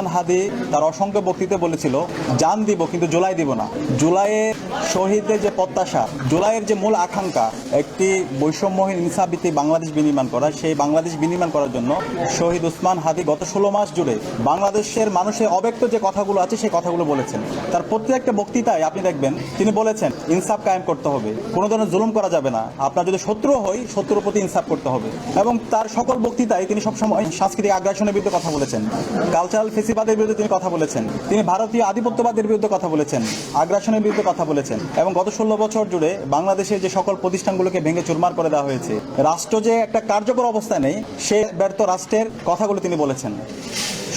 উসমান হাদি তার অসংখ্য বক্তৃতা বলেছিল, জান দিব কিন্তু জুলাই দিব না। জুলাইয়ের শহীদদের যে প্রত্যাশা, জুলাইয়ের যে মূল আকাঙ্ক্ষা, একটি বৈষম্যহীন ইনসাফভিত্তিক বাংলাদেশ বিনির্মাণ করা, সেই বাংলাদেশ বিনির্মাণ করার জন্য শহীদ উসমান হাদি গত ষোলো মাস জুড়ে বাংলাদেশের মানুষের অব্যক্ত যে কথাগুলো আছে, সেই কথাগুলো বলেছেন। তার প্রত্যেকটা বক্তৃতায় আপনি দেখবেন, তিনি বলেছেন, ইনসাফ কায়েম করতে হবে। কোনো ধরনের জুলুম করা যাবে না। আপনার যদি শত্রু হই, শত্রুর প্রতি ইনসাফ করতে হবে। এবং তার সকল বক্তৃতায় তিনি সবসময় সাংস্কৃতিক আগ্রাসনের বিরুদ্ধে কথা বলেছেন। কালচারাল ফেসিবাদের বিরুদ্ধে তিনি কথা বলেছেন। তিনি ভারতীয় আধিপত্যবাদের বিরুদ্ধে কথা বলেছেন, আগ্রাসনের বিরুদ্ধে কথা বলেছেন এবং গত ষোলো বছর জুড়ে বাংলাদেশের যে সকল প্রতিষ্ঠানগুলোকে ভেঙে চুরমার করে দেওয়া হয়েছে, রাষ্ট্র যে একটা কার্যকর অবস্থা নেই, সে ব্যর্থ রাষ্ট্রের কথাগুলো তিনি বলেছেন।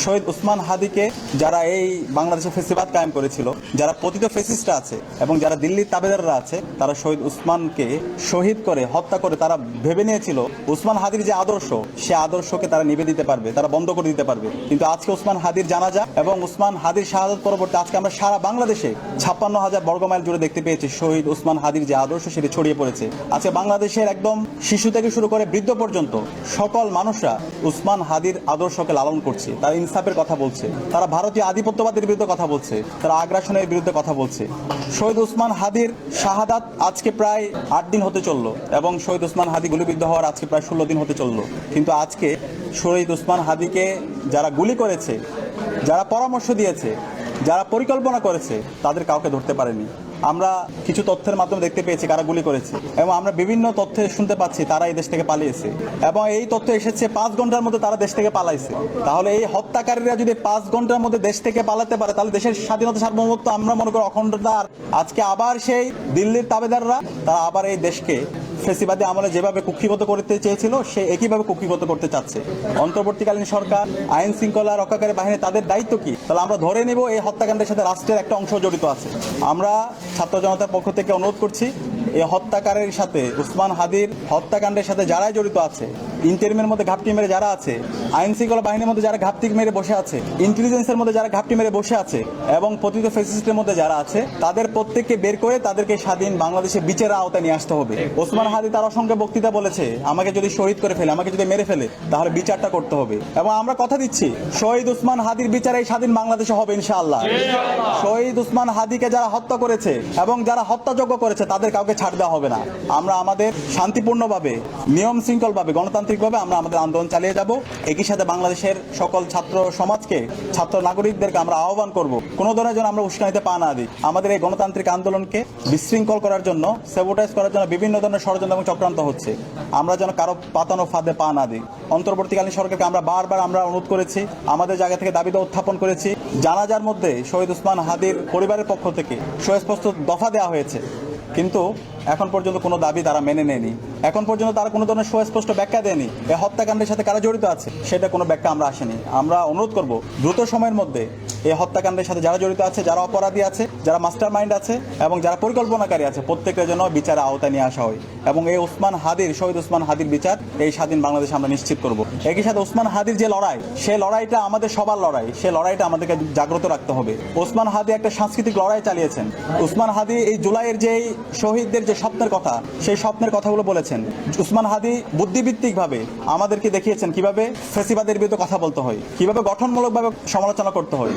শহীদ উসমান হাদিকে যারা এই বাংলাদেশে ফেসিবাদ কায়েম করেছিল, যারা পতিত ফেসিস্টরা আছে এবং যারা দিল্লির তাবেদাররা আছে, তারা শহীদ উসমানকে শহীদ করে, হত্যা করে তারা ভেবে নিয়েছিল উসমান হাদির যে আদর্শ, সে আদর্শকে তারা নিবে দিতে পারবে, তারা বন্ধ করে দিতে পারবে। কিন্তু আজকে উসমান হাদির জানা জানাজা এবং উসমান হাদির শাহাদত পরবর্তী আজকে আমরা সারা বাংলাদেশে ছাপ্পান্ন হাজার বর্গমাইল জুড়ে দেখতে পেয়েছি শহীদ উসমান হাদির যে আদর্শ, সেটি ছড়িয়ে পড়েছে। আজকে বাংলাদেশের একদম শিশু থেকে শুরু করে বৃদ্ধ পর্যন্ত সকল মানুষরা উসমান হাদির আদর্শকে লালন করছে। তারা ইনসাফের কথা বলছে। তারা ভারতীয় আধিপত্যবাদের বিরুদ্ধে কথা বলছে। তারা আগ্রাসনের বিরুদ্ধে কথা বলছে। শহীদ উসমান হাদির শাহাদাত আজকে প্রায় আট দিন হতে চলল এবং শহীদ উসমান হাদি গুলিবিদ্ধ হওয়ার আজকে প্রায় ষোলো দিন হতে চলল। কিন্তু আজকে শহীদ উসমান হাদিকে যারা গুলি করেছে, যারা পরামর্শ দিয়েছে, যারা পরিকল্পনা করেছে, তাদের কাউকে ধরতে পারেনি। আমরা কিছু তথ্যের মাধ্যমে দেখতে পেয়েছি কারা গুলি করেছে এবং আমরা বিভিন্ন তথ্যে শুনতে পাচ্ছি তারা এই দেশ থেকে পালিয়েছে এবং এই তথ্য এসেছে পাঁচ ঘণ্টার মধ্যে তারা দেশ থেকে পালাইছে। তাহলে এই হত্যাকারীরা যদি পাঁচ ঘণ্টার মধ্যে দেশ থেকে পালাতে পারে, তাহলে দেশের স্বাধীনতা সার্বভৌমত্ব আমরা মনে করি অখণ্ডতা আজকে আবার সেই দিল্লির তাবেদাররা, তারা আবার এই দেশকে ফেসিবাদী আমলে যেভাবে কুক্ষিগত করতে চেয়েছিল, সে একইভাবে কুক্ষিগত করতে চাচ্ছে। অন্তর্বর্তীকালীন সরকার, আইন শৃঙ্খলা রক্ষাকারী বাহিনী, তাদের দায়িত্ব কি? তাহলে আমরা ধরে নেব এই হত্যাকাণ্ডের সাথে রাষ্ট্রের একটা অংশ জড়িত আছে। আমরা ছাত্র জনতার পক্ষ থেকে অনুরোধ করছি এই হত্যাকারের সাথে উসমান হাদির হত্যাকাণ্ডের সাথে যারাই জড়িত আছে ইন্টারিমের মধ্যে ঘাপটি মেরে যারা আছে আইন শৃঙ্খলা বাহিনীর মধ্যে যারা ঘাপটি মেরে বসে আছে ইন্টেলিজেন্সের মধ্যে যারা ঘাপটি মেরে বসে আছে এবং পতিত ফেসিস্টের মধ্যে যারা আছে তাদের প্রত্যেককে বের করে তাদেরকে স্বাধীন বাংলাদেশে বিচারের আওতায় নিয়ে আসতে হবে। ওসমান হাদি তার অসংখ্য বক্তৃতা বলেছে আমাকে যদি শহীদ করে ফেলে আমাকে যদি মেরে ফেলে তাহলে বিচারটা করতে হবে। এবং আমরা কথা দিচ্ছি শহীদ উসমান হাদির বিচার এই স্বাধীন বাংলাদেশে হবে ইনশাআল্লাহ। শহীদ উসমান হাদিকে যারা হত্যা করেছে এবং যারা হত্যাযোগ্য করেছে তাদের কাউকে ছাড় দেওয়া হবে না। আমরা আমাদের শান্তিপূর্ণভাবে নিয়ম শৃঙ্খলভাবে গণতান্ত্রিকভাবে আমরা আমাদের আন্দোলন চালিয়ে যাব। একই সাথে বাংলাদেশের সকল ছাত্র সমাজকে, ছাত্র নাগরিকদেরকে আমরা আহ্বান করব। কোনো ধরনের যেন আমরা উস্কানিতে পা না দিই। আমাদের এই গণতান্ত্রিক আন্দোলনকে বিশৃঙ্খল করার জন্য সেবোটাইজ করার জন্য বিভিন্ন ধরনের ষড়যন্ত্র এবং চক্রান্ত হচ্ছে। আমরা যেন কারও পাতানো ফাঁদে পা না দিই। অন্তর্বর্তীকালীন সরকারকে আমরা বারবার আমরা অনুরোধ করেছি, আমাদের জায়গা থেকে দাবিতে উত্থাপন করেছি। জানাজার মধ্যে শহীদ উসমান হাদির পরিবারের পক্ষ থেকে সুস্পষ্ট দফা দেওয়া হয়েছে। কিন্তু এখন পর্যন্ত কোনো দাবি তারা মেনে নেয়নি। এখন পর্যন্ত তারা কোনো ধরনের সুস্পষ্ট ব্যাখ্যা দেয়নি এই হত্যাকাণ্ডের সাথে কারা জড়িত আছে, সেটা কোনো ব্যাখ্যা আমরা আসেনি। আমরা অনুরোধ করব, দ্রুত সময়ের মধ্যে এই হত্যাকাণ্ডের সাথে যারা জড়িত আছে, যারা অপরাধী আছে, যারা মাস্টার মাইন্ড আছে এবং যারা পরিকল্পনাকারী আছে, প্রত্যেকের জন্য বিচারের আওতায় নিয়ে আসা হয়। এবং এই ওসমান হাদির, শহীদ ওসমান হাদির বিচার এই স্বাধীন বাংলাদেশ আমরা নিশ্চিত করব। একই সাথে ওসমান হাদির যে লড়াই, সে লড়াইটা আমাদের সবার লড়াই। সে লড়াইটা আমাদেরকে জাগ্রত রাখতে হবে। ওসমান হাদি একটা সাংস্কৃতিক লড়াই চালিয়েছেন। ওসমান হাদি এই জুলাইয়ের যে শহীদদের যে স্বপ্নের কথা, সেই স্বপ্নের কথাগুলো বলেছেন। উসমান হাদি বুদ্ধিভিত্তিকভাবে আমাদেরকে দেখিয়েছেন কীভাবে ফেসিবাদের বিরুদ্ধে কথা বলতে হয়, কীভাবে গঠনমূলকভাবে সমালোচনা করতে হয়।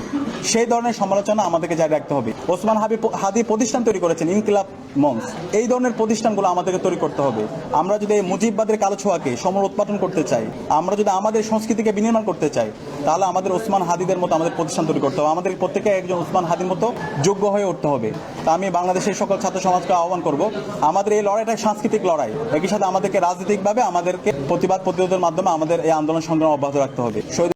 সেই ধরনের সমালোচনা আমাদেরকে জারি রাখতে হবে। ওসমান হাবি হাদি প্রতিষ্ঠান তৈরি করেছেন, ইনকিলাব মঞ্চ। এই ধরনের প্রতিষ্ঠানগুলো আমাদেরকে তৈরি করতে হবে। আমরা যদি এই মুজিববাদের কালো ছোঁয়াকে সমর উৎপাদন করতে চাই, আমরা যদি আমাদের সংস্কৃতিকে বিনির্মাণ করতে চাই, তাহলে আমাদের ওসমান হাদিদের মতো আমাদের প্রতিষ্ঠান তৈরি করতে হবে। আমাদের প্রত্যেকে একজন ওসমান হাদির মতো যোগ্য হয়ে উঠতে হবে। তা আমি বাংলাদেশের সকল ছাত্র সমাজকে আহ্বান করব, আমাদের এই লড়াইটা সাংস্কৃতিক লড়াই। একই সাথে আমাদেরকে রাজনৈতিকভাবে আমাদেরকে প্রতিবাদ প্রতিরোধের মাধ্যমে আমাদের এই আন্দোলন সংগ্রাম অব্যাহত রাখতে হবে।